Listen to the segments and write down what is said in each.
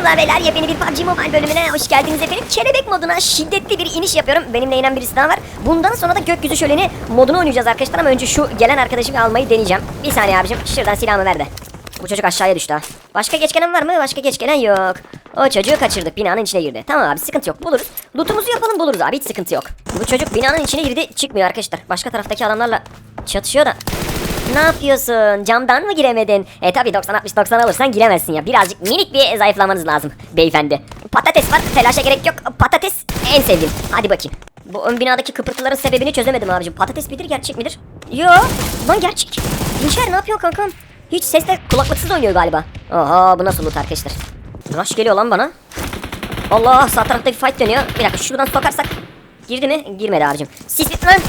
Hanımlar beyler yepyeni bir PUBG Mobile bölümüne hoş geldiniz efendim. Kelebek moduna şiddetli bir iniş yapıyorum. Benimle inen birisi daha var. Bundan sonra da gökyüzü şöleni modunu oynayacağız arkadaşlar ama önce şu gelen arkadaşımı almayı deneyeceğim. Bir saniye abicim şuradan silahımı ver de. Bu çocuk aşağıya düştü ha. Başka geç var mı? Başka geç yok. O çocuğu kaçırdık binanın içine girdi. Tamam abi sıkıntı yok buluruz. Lootumuzu yapalım buluruz abi hiç sıkıntı yok. Bu çocuk binanın içine girdi çıkmıyor arkadaşlar. Başka taraftaki adamlarla çatışıyor da. Ne yapıyorsun? Camdan mı giremedin? E tabi 90-60-90 alırsan giremezsin ya. Birazcık minik bir zayıflamanız lazım beyefendi. Patates var. Telaşa gerek yok. Patates en sevdiğim. Hadi bakayım. Bu ön binadaki kıpırtıların sebebini çözemedim abicim. Patates midir gerçek midir? Yo. Lan gerçek. Dinçer ne yapıyor kankam? Hiç sesle kulaklıksız oynuyor galiba. Oha bu nasıl loot arkadaşlar? Rush geliyor lan bana. Allah sağ tarafta bir fight dönüyor. Bir dakika şuradan sokarsak. Girdi mi? Girmedi abicim. Sis lan.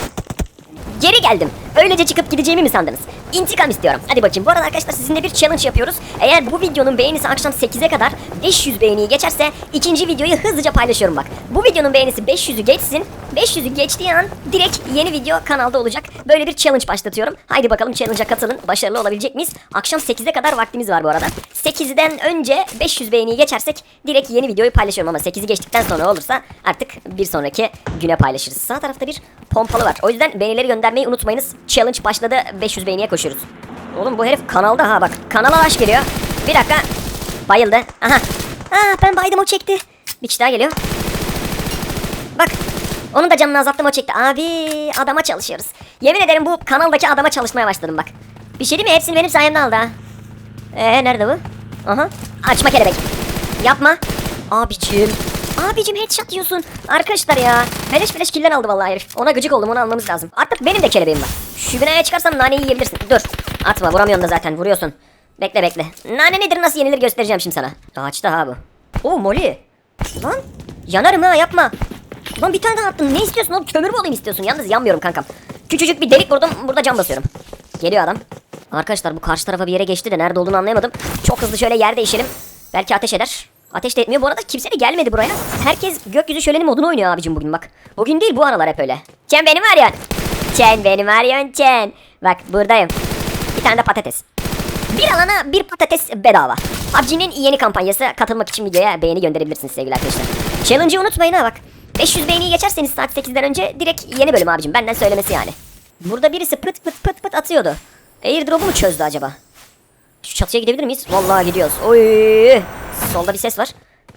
Geri geldim. Öylece çıkıp gideceğimi mi sandınız? İntikam istiyorum. Hadi bakayım. Bu arada arkadaşlar sizinle bir challenge yapıyoruz. Eğer bu videonun beğenisi akşam 8'e kadar 500 beğeniyi geçerse ikinci videoyu hızlıca paylaşıyorum bak. Bu videonun beğenisi 500'ü geçsin. 500'ü geçtiği an direkt yeni video kanalda olacak. Böyle bir challenge başlatıyorum. Haydi bakalım challenge'a katılın. Başarılı olabilecek miyiz? Akşam 8'e kadar vaktimiz var bu arada. 8'den önce 500 beğeniyi geçersek direkt yeni videoyu paylaşıyorum ama 8'i geçtikten sonra olursa artık bir sonraki güne paylaşırız. Sağ tarafta bir pompalı var. O yüzden beğenileri göndermeyi unutmayınız. Challenge başladı. 500 beğeniye koşuyoruz. Oğlum bu herif kanalda ha bak. Kanala aş geliyor. Bir dakika. Bayıldı. Aha. Aa ben baydım o çekti. Bir kişi daha geliyor. Bak. Onun da canını azalttım o çekti. Abi adama çalışıyoruz. Yemin ederim bu kanaldaki adama çalışmaya başladım bak. Bir şey değil mi? Hepsini benim sayemde aldı ha. Ee nerede bu? Aha. Açma kelebek. Yapma. Abicim. Abicim headshot yiyorsun. Arkadaşlar ya. Beleş beleş kilden aldı vallahi herif. Ona gıcık oldum onu almamız lazım. Artık benim de kelebeğim var. Şu binaya çıkarsam naneyi yiyebilirsin. Dur. Atma vuramıyorsun da zaten vuruyorsun. Bekle bekle. Nane nedir nasıl yenilir göstereceğim şimdi sana. Ağaçta ha bu. Oo Molly. Lan yanarım ha yapma. Lan bir tane daha attın. Ne istiyorsun oğlum? Kömür mü olayım istiyorsun? Yalnız yanmıyorum kankam. Küçücük bir delik vurdum. Burada cam basıyorum. Geliyor adam. Arkadaşlar bu karşı tarafa bir yere geçti de nerede olduğunu anlayamadım. Çok hızlı şöyle yer değişelim. Belki ateş eder. Ateş de etmiyor. Bu arada kimse de gelmedi buraya. Herkes gökyüzü şöleni modunu oynuyor abicim bugün bak. Bugün değil bu aralar hep öyle. Çen benim arıyorsun. Çen benim arıyorsun Çen. Bak buradayım. Bir tane de patates. Bir alana bir patates bedava. PUBG'nin yeni kampanyası. Katılmak için videoya beğeni gönderebilirsiniz sevgili arkadaşlar. Challenge'ı unutmayın ha bak. 500 beğeniyi geçerseniz saat 8'den önce direkt yeni bölüm abicim. Benden söylemesi yani. Burada birisi pıt pıt pıt pıt atıyordu. Airdrop'u mu çözdü acaba? Şu çatıya gidebilir miyiz? Vallahi gidiyoruz. Oy! Solda bir ses var.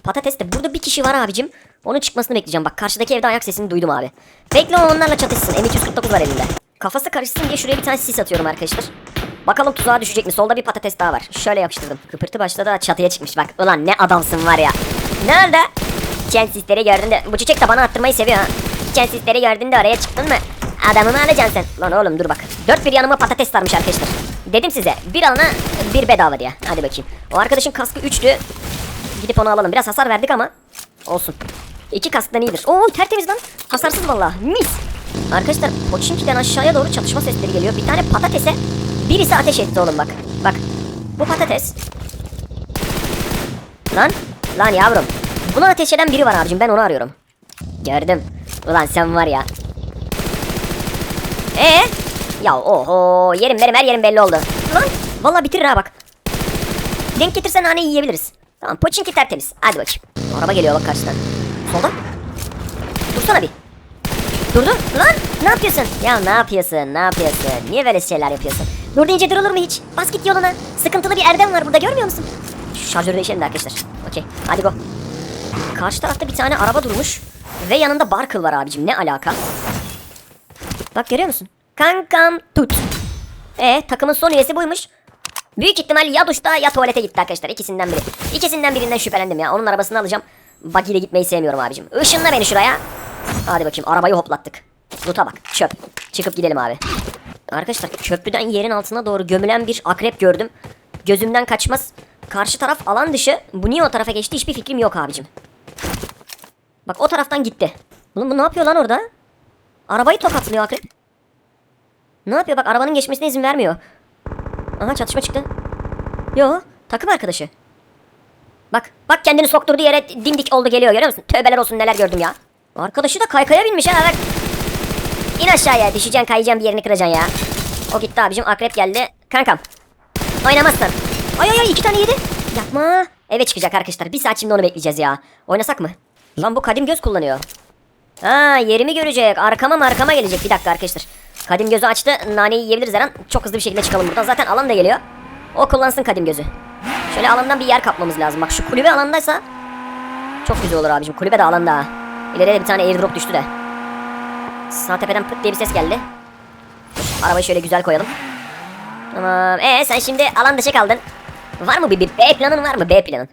Patates de burada bir kişi var abicim. Onun çıkmasını bekleyeceğim. Bak karşıdaki evde ayak sesini duydum abi. Bekle onlarla çatışsın. M249 var elinde. Kafası karışsın diye şuraya bir tane sis atıyorum arkadaşlar. Bakalım tuzağa düşecek mi? Solda bir patates daha var. Şöyle yapıştırdım. Kıpırtı başladı çatıya çıkmış bak. Ulan ne adamsın var ya. Ne oldu? Çen sisleri gördün de. Bu çiçek de bana attırmayı seviyor ha. Çen sisleri gördün de oraya çıktın mı? Adamımı alacaksın sen. Lan oğlum dur bak. Dört bir yanıma patates sarmış arkadaşlar. Dedim size bir alana bir bedava diye. Hadi bakayım. O arkadaşın kaskı üçlü. Gidip onu alalım. Biraz hasar verdik ama olsun. İki kasktan iyidir. Oo tertemiz lan. Hasarsız vallahi. Mis. Arkadaşlar Poçinki'den aşağıya doğru çatışma sesleri geliyor. Bir tane patatese birisi ateş etti oğlum bak. Bak. Bu patates. Lan. Lan yavrum. Buna ateş eden biri var abicim. Ben onu arıyorum. Gördüm. Ulan sen var ya. Ee? Ya oho yerim benim her yerim belli oldu. Lan vallahi bitirir ha bak. Denk getirsen hani yiyebiliriz. Tamam poçinki tertemiz. Hadi bakayım. Araba geliyor bak karşıdan. Solda. Dursana bir. Durdu. Lan ne yapıyorsun? Ya ne yapıyorsun? Ne yapıyorsun? Niye böyle şeyler yapıyorsun? Dur deyince durulur mu hiç? Bas git yoluna. Sıkıntılı bir erdem var burada görmüyor musun? Şu şarjörü değişelim de arkadaşlar. Okey. Hadi go. Karşı tarafta bir tane araba durmuş. Ve yanında Barkıl var abicim. Ne alaka? Bak görüyor musun? Kankam tut. E takımın son üyesi buymuş. Büyük ihtimal ya duşta ya tuvalete gitti arkadaşlar. İkisinden biri. İkisinden birinden şüphelendim ya. Onun arabasını alacağım. Buggy ile gitmeyi sevmiyorum abicim. Işınla beni şuraya. Hadi bakayım arabayı hoplattık. Loot'a bak çöp. Çıkıp gidelim abi. Arkadaşlar köprüden yerin altına doğru gömülen bir akrep gördüm. Gözümden kaçmaz. Karşı taraf alan dışı. Bu niye o tarafa geçti hiçbir fikrim yok abicim. Bak o taraftan gitti. Oğlum bu ne yapıyor lan orada? Arabayı tokatlıyor akrep. Ne yapıyor bak arabanın geçmesine izin vermiyor. Aha çatışma çıktı. Yo takım arkadaşı. Bak bak kendini sokturduğu yere dimdik oldu geliyor görüyor musun? Tövbeler olsun neler gördüm ya. Arkadaşı da kaykaya binmiş ha bak. İn aşağıya düşeceksin kayacaksın bir yerini kıracaksın ya. O gitti abicim akrep geldi. Kankam. Oynamazsın. Ay ay ay iki tane yedi. Yapma. eve çıkacak arkadaşlar. Bir saat şimdi onu bekleyeceğiz ya. Oynasak mı? Lan bu kadim göz kullanıyor. Ha yerimi görecek. Arkama markama gelecek. Bir dakika arkadaşlar. Kadim gözü açtı. Naneyi yiyebiliriz her. Çok hızlı bir şekilde çıkalım buradan. Zaten alan da geliyor. O kullansın kadim gözü. Şöyle alandan bir yer kapmamız lazım. Bak şu kulübe alandaysa çok güzel olur abicim. Kulübe de alanda. İleriye de bir tane airdrop düştü de. Sağ tepeden pıt diye bir ses geldi. Arabayı şöyle güzel koyalım. Tamam. Ee sen şimdi alan dışı kaldın. Var mı bir, bir B planın var mı B planın?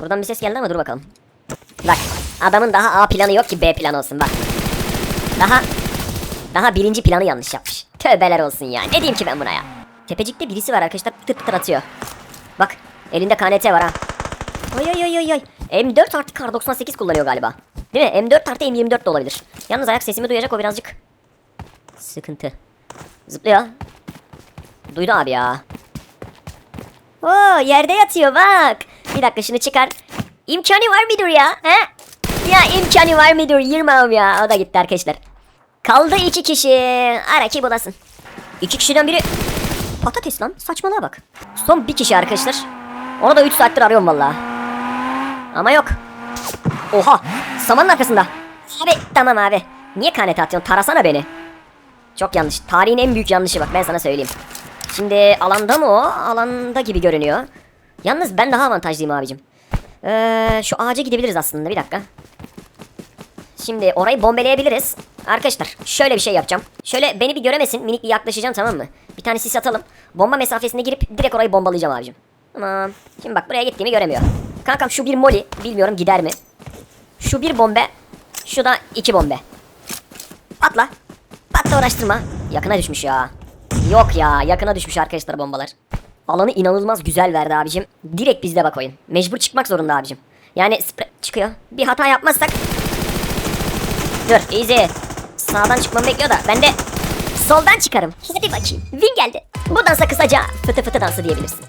Buradan bir ses geldi ama dur bakalım. Bak adamın daha A planı yok ki B planı olsun bak. Daha daha birinci planı yanlış yapmış. Tövbeler olsun ya. Ne diyeyim ki ben buna ya? Tepecikte birisi var arkadaşlar pıtır pıtır atıyor. Bak elinde KNT var ha. Oy oy oy oy oy. M4 artı kar 98 kullanıyor galiba. Değil mi? M4 artı M24 de olabilir. Yalnız ayak sesimi duyacak o birazcık. Sıkıntı. Zıplıyor. Duydu abi ya. Oo yerde yatıyor bak. Bir dakika şunu çıkar. İmkanı var mıdır ya? He? Ya imkanı var mıdır? Yırmam ya. O da gitti arkadaşlar. Kaldı iki kişi. Ara ki bulasın. İki kişiden biri patates lan. Saçmalığa bak. Son bir kişi arkadaşlar. Onu da 3 saattir arıyorum vallahi. Ama yok. Oha. Samanın arkasında. Abi tamam abi. Niye kanete atıyorsun? Tarasana beni. Çok yanlış. Tarihin en büyük yanlışı bak ben sana söyleyeyim. Şimdi alanda mı o? Alanda gibi görünüyor. Yalnız ben daha avantajlıyım abicim. Ee, şu ağaca gidebiliriz aslında bir dakika. Şimdi orayı bombeleyebiliriz. Arkadaşlar şöyle bir şey yapacağım. Şöyle beni bir göremesin minik bir yaklaşacağım tamam mı? Bir tane sis atalım. Bomba mesafesine girip direkt orayı bombalayacağım abicim. Tamam. Şimdi bak buraya gittiğimi göremiyor. Kankam şu bir moli bilmiyorum gider mi? Şu bir bombe. Şu da iki bombe. Patla. Patla uğraştırma. Yakına düşmüş ya. Yok ya yakına düşmüş arkadaşlar bombalar. Alanı inanılmaz güzel verdi abicim. Direkt bizde bak oyun. Mecbur çıkmak zorunda abicim. Yani çıkıyor. Bir hata yapmazsak. Dur easy. Sağdan çıkmamı bekliyor da ben de soldan çıkarım. Hadi bakayım. Win geldi. Bu dansa kısaca fıtı fıtı dansı diyebilirsin.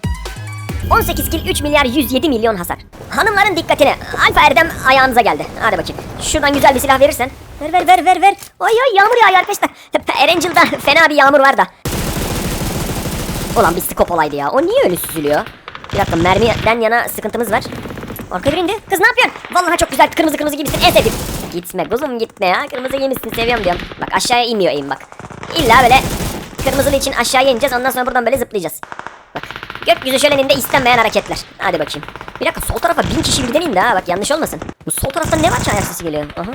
18 kill 3 milyar 107 milyon hasar. Hanımların dikkatine. Alfa Erdem ayağınıza geldi. Hadi bakayım. Şuradan güzel bir silah verirsen. Ver ver ver ver ver. Oy oy yağmur yağıyor arkadaşlar. Erangel'da fena bir yağmur var da. Ulan bir skop olaydı ya. O niye öyle süzülüyor? Bir dakika mermiden yana sıkıntımız var. Arka bir indi. Kız ne yapıyorsun? Vallahi çok güzel kırmızı kırmızı giymişsin en sevdiğim. Gitme kuzum gitme ya. Kırmızı giymişsin seviyorum diyorum. Bak aşağıya inmiyor eğim bak. İlla böyle kırmızılı için aşağıya ineceğiz. Ondan sonra buradan böyle zıplayacağız. Gökyüzü şöleninde istenmeyen hareketler. Hadi bakayım. Bir dakika sol tarafa bin kişi birden indi ha. Bak yanlış olmasın. Bu sol taraftan ne var ki ayak sesi geliyor? Aha.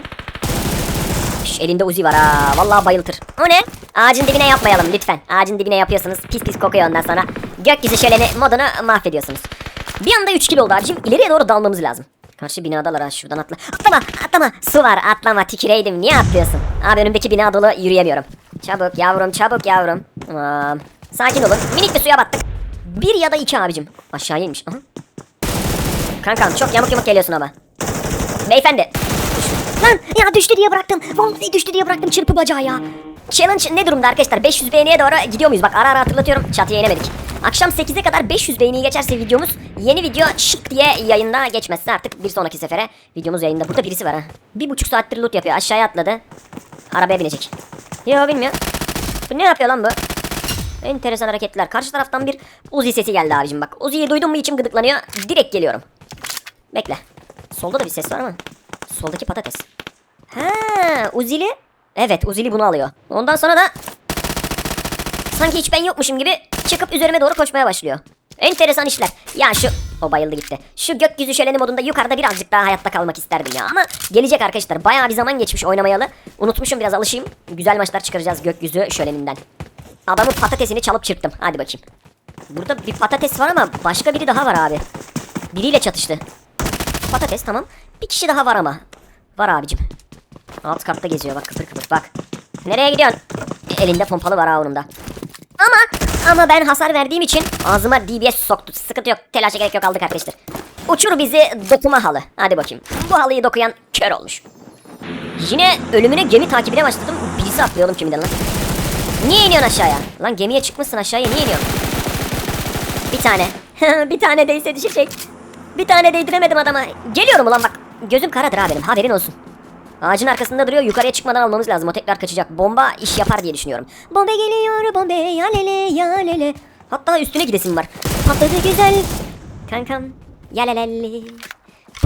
Şş, elinde uzi var ha. Vallahi bayıltır. O ne? Ağacın dibine yapmayalım lütfen. Ağacın dibine yapıyorsunuz. Pis pis kokuyor ondan sonra. Gökyüzü şöleni modunu mahvediyorsunuz. Bir anda 3 kilo oldu abicim. İleriye doğru dalmamız lazım. Karşı binadalar ha şuradan atla. Atlama atlama. Su var atlama tüküreydim. Niye atlıyorsun? Abi önümdeki bina dolu yürüyemiyorum. Çabuk yavrum çabuk yavrum. Tamam. Sakin olun. Minik bir suya battık. Bir ya da iki abicim. Aşağıya inmiş. Aha. Kankam çok yamuk yamuk geliyorsun ama. Beyefendi. Lan ya düştü diye bıraktım. Vallahi düştü diye bıraktım çırpı bacağı ya. Challenge ne durumda arkadaşlar? 500 beğeniye doğru gidiyor muyuz? Bak ara ara hatırlatıyorum. Çatıya inemedik. Akşam 8'e kadar 500 beğeniyi geçerse videomuz yeni video şık diye yayında geçmezse artık bir sonraki sefere videomuz yayında. Burada birisi var ha. Bir buçuk saattir loot yapıyor. Aşağıya atladı. Arabaya binecek. Yo bilmiyor. Bu ne yapıyor lan bu? Enteresan hareketler. Karşı taraftan bir Uzi sesi geldi abicim bak. Uzi'yi duydum mu içim gıdıklanıyor. Direkt geliyorum. Bekle. Solda da bir ses var ama. Soldaki patates. Ha, Uzili. Evet, Uzili bunu alıyor. Ondan sonra da sanki hiç ben yokmuşum gibi çıkıp üzerime doğru koşmaya başlıyor. Enteresan işler. Ya şu o bayıldı gitti. Şu gökyüzü şöleni modunda yukarıda birazcık daha hayatta kalmak isterdim ya. Ama gelecek arkadaşlar. Bayağı bir zaman geçmiş oynamayalı. Unutmuşum biraz alışayım. Güzel maçlar çıkaracağız gökyüzü şöleninden. Adamın patatesini çalıp çırptım. Hadi bakayım. Burada bir patates var ama başka biri daha var abi. Biriyle çatıştı. Patates tamam. Bir kişi daha var ama. Var abicim. Alt katta geziyor bak kıpır kıpır bak. Nereye gidiyorsun? E, Elinde pompalı var ha da. Ama ama ben hasar verdiğim için ağzıma DBS soktu. Sıkıntı yok. Telaşa gerek yok aldık arkadaşlar. Uçur bizi dokuma halı. Hadi bakayım. Bu halıyı dokuyan kör olmuş. Yine ölümüne gemi takibine başladım. Birisi atlıyor oğlum kimden lan? Niye iniyorsun aşağıya? Lan gemiye çıkmışsın aşağıya niye iniyorsun? Bir tane. bir tane değse düşecek. Bir tane değdiremedim adama. Geliyorum ulan bak. Gözüm karadır ha benim haberin olsun. Ağacın arkasında duruyor yukarıya çıkmadan almamız lazım o tekrar kaçacak. Bomba iş yapar diye düşünüyorum. Bomba geliyor bombe ya lele ya lele. Hatta üstüne gidesim var. Patladı güzel. Kankam Yalalali.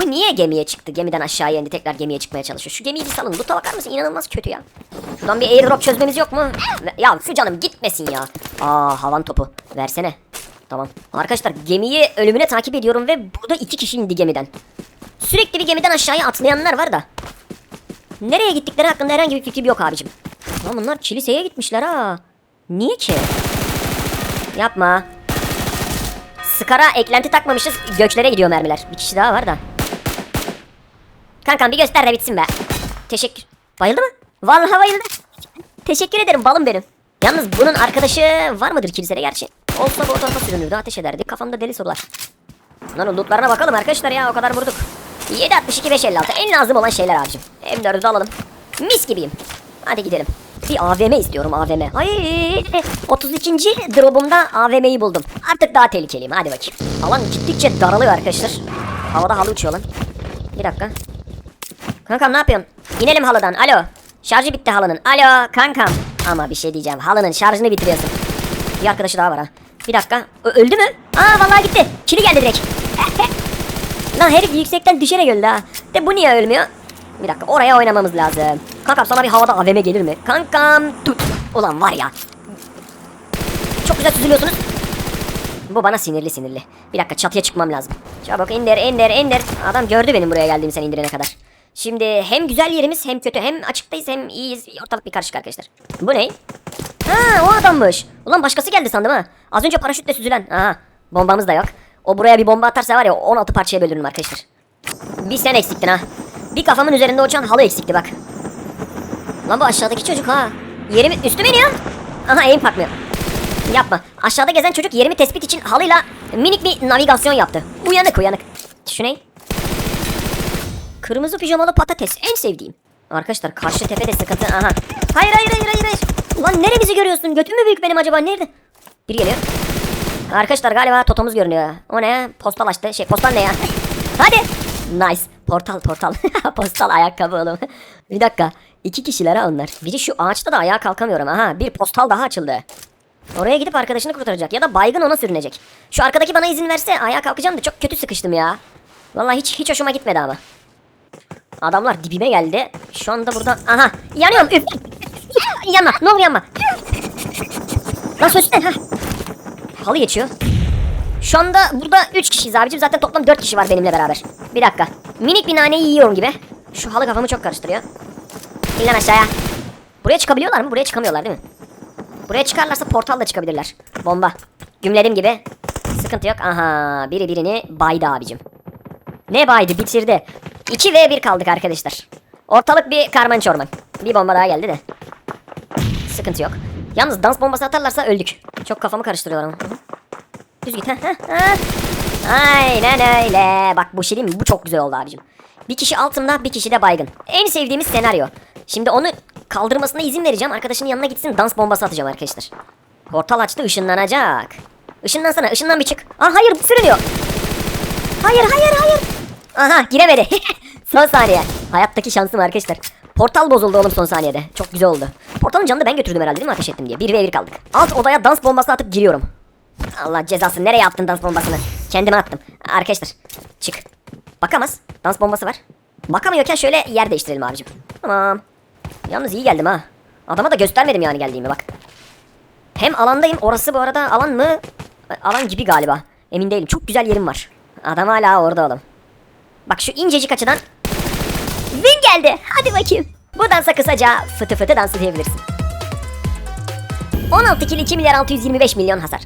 Bu niye gemiye çıktı? Gemiden aşağıya indi tekrar gemiye çıkmaya çalışıyor. Şu gemiyi bir salın. Loot'a bakar mısın? İnanılmaz kötü ya. Şuradan bir airdrop çözmemiz yok mu? Ya şu canım gitmesin ya. Aa havan topu. Versene. Tamam. Arkadaşlar gemiyi ölümüne takip ediyorum ve burada iki kişi indi gemiden. Sürekli bir gemiden aşağıya atlayanlar var da. Nereye gittikleri hakkında herhangi bir fikrim yok abicim. Lan bunlar kiliseye gitmişler ha. Niye ki? Yapma. Skara eklenti takmamışız. Göklere gidiyor mermiler. Bir kişi daha var da. Kankam bir göster de bitsin be. Teşekkür. Bayıldı mı? Vallahi bayıldı. Teşekkür ederim balım benim. Yalnız bunun arkadaşı var mıdır kilisede gerçi? Olsa bu o tarafa sürünürdü ateş ederdi. Kafamda deli sorular. Lan lootlarına bakalım arkadaşlar ya o kadar vurduk. 7.62 556 en lazım olan şeyler abicim. M4'ü de alalım. Mis gibiyim. Hadi gidelim. Bir AVM istiyorum AVM. Ay 32. drop'umda AVM'yi buldum. Artık daha tehlikeliyim hadi bakayım. Alan gittikçe daralıyor arkadaşlar. Havada halı uçuyor lan. Bir dakika. Kankam ne yapıyorsun? İnelim halıdan. Alo. Şarjı bitti halının. Alo kankam. Ama bir şey diyeceğim. Halının şarjını bitiriyorsun. Bir arkadaşı daha var ha. Bir dakika. Ö- öldü mü? Aa vallahi gitti. Kili geldi direkt. Lan herif yüksekten düşerek öldü ha. De bu niye ölmüyor? Bir dakika oraya oynamamız lazım. Kankam sana bir havada AVM gelir mi? Kankam tut. Ulan var ya. Çok güzel süzülüyorsunuz. Bu bana sinirli sinirli. Bir dakika çatıya çıkmam lazım. Çabuk indir indir indir. Adam gördü benim buraya geldiğimi sen indirene kadar. Şimdi hem güzel yerimiz hem kötü hem açıktayız hem iyiyiz. Ortalık bir karışık arkadaşlar. Bu ne? Ha o adammış. Ulan başkası geldi sandım ha. Az önce paraşütle süzülen. Aha bombamız da yok. O buraya bir bomba atarsa var ya 16 parçaya bölürüm arkadaşlar. Bir sen eksiktin ha. Bir kafamın üzerinde uçan halı eksikti bak. Lan bu aşağıdaki çocuk ha. Yerimi üstüme iniyor. Aha eğim patmıyor. Yapma. Aşağıda gezen çocuk yerimi tespit için halıyla minik bir navigasyon yaptı. Uyanık uyanık. Şu ne? Kırmızı pijamalı patates en sevdiğim. Arkadaşlar karşı tepede sıkıntı. Aha. Hayır hayır hayır hayır. hayır. Ulan neremizi görüyorsun? Götüm mü büyük benim acaba? Nerede? Biri geliyor. Arkadaşlar galiba totomuz görünüyor. O ne? Postal açtı. Şey postal ne ya? Hadi. Nice. Portal portal. postal ayakkabı oğlum. bir dakika. İki kişiler ha onlar. Biri şu ağaçta da ayağa kalkamıyorum. Aha bir postal daha açıldı. Oraya gidip arkadaşını kurtaracak ya da baygın ona sürünecek. Şu arkadaki bana izin verse ayağa kalkacağım da çok kötü sıkıştım ya. Vallahi hiç hiç hoşuma gitmedi ama. Adamlar dibime geldi. Şu anda burada... Aha yanıyorum. Üf. yanma. Ne olur yanma. Lan sözsene. Heh. Halı geçiyor. Şu anda burada 3 kişiyiz abicim. Zaten toplam 4 kişi var benimle beraber. Bir dakika. Minik bir naneyi yiyorum gibi. Şu halı kafamı çok karıştırıyor. İn aşağıya. Buraya çıkabiliyorlar mı? Buraya çıkamıyorlar değil mi? Buraya çıkarlarsa portalla çıkabilirler. Bomba. Gümledim gibi. Sıkıntı yok. Aha biri birini baydı abicim. Ne baydı bitirdi. 2 ve 1 kaldık arkadaşlar. Ortalık bir karman çorman. Bir bomba daha geldi de. Sıkıntı yok. Yalnız dans bombası atarlarsa öldük. Çok kafamı karıştırıyorlar ama. Düz git. Aynen öyle. Bak bu şey? Bu çok güzel oldu abicim. Bir kişi altımda bir kişi de baygın. En sevdiğimiz senaryo. Şimdi onu kaldırmasına izin vereceğim. Arkadaşının yanına gitsin dans bombası atacağım arkadaşlar. Portal açtı ışınlanacak. Işınlansana ışından bir çık. Aa hayır sürünüyor. Hayır hayır hayır. Aha giremedi. son saniye. Hayattaki şansım arkadaşlar. Portal bozuldu oğlum son saniyede. Çok güzel oldu. Portalın canını ben götürdüm herhalde değil mi ateş ettim diye. 1 ve 1 kaldık. Alt odaya dans bombası atıp giriyorum. Allah cezası nereye attın dans bombasını? Kendime attım. Arkadaşlar çık. Bakamaz. Dans bombası var. Bakamıyorken şöyle yer değiştirelim abicim. Tamam. Yalnız iyi geldim ha. Adama da göstermedim yani geldiğimi bak. Hem alandayım. Orası bu arada alan mı? Alan gibi galiba. Emin değilim. Çok güzel yerim var. Adam hala orada oğlum. Bak şu incecik açıdan. Win geldi. Hadi bakayım. Bu dansa kısaca fıtı fıtı dansı diyebilirsin. 16 kill 2 milyar 625 milyon hasar.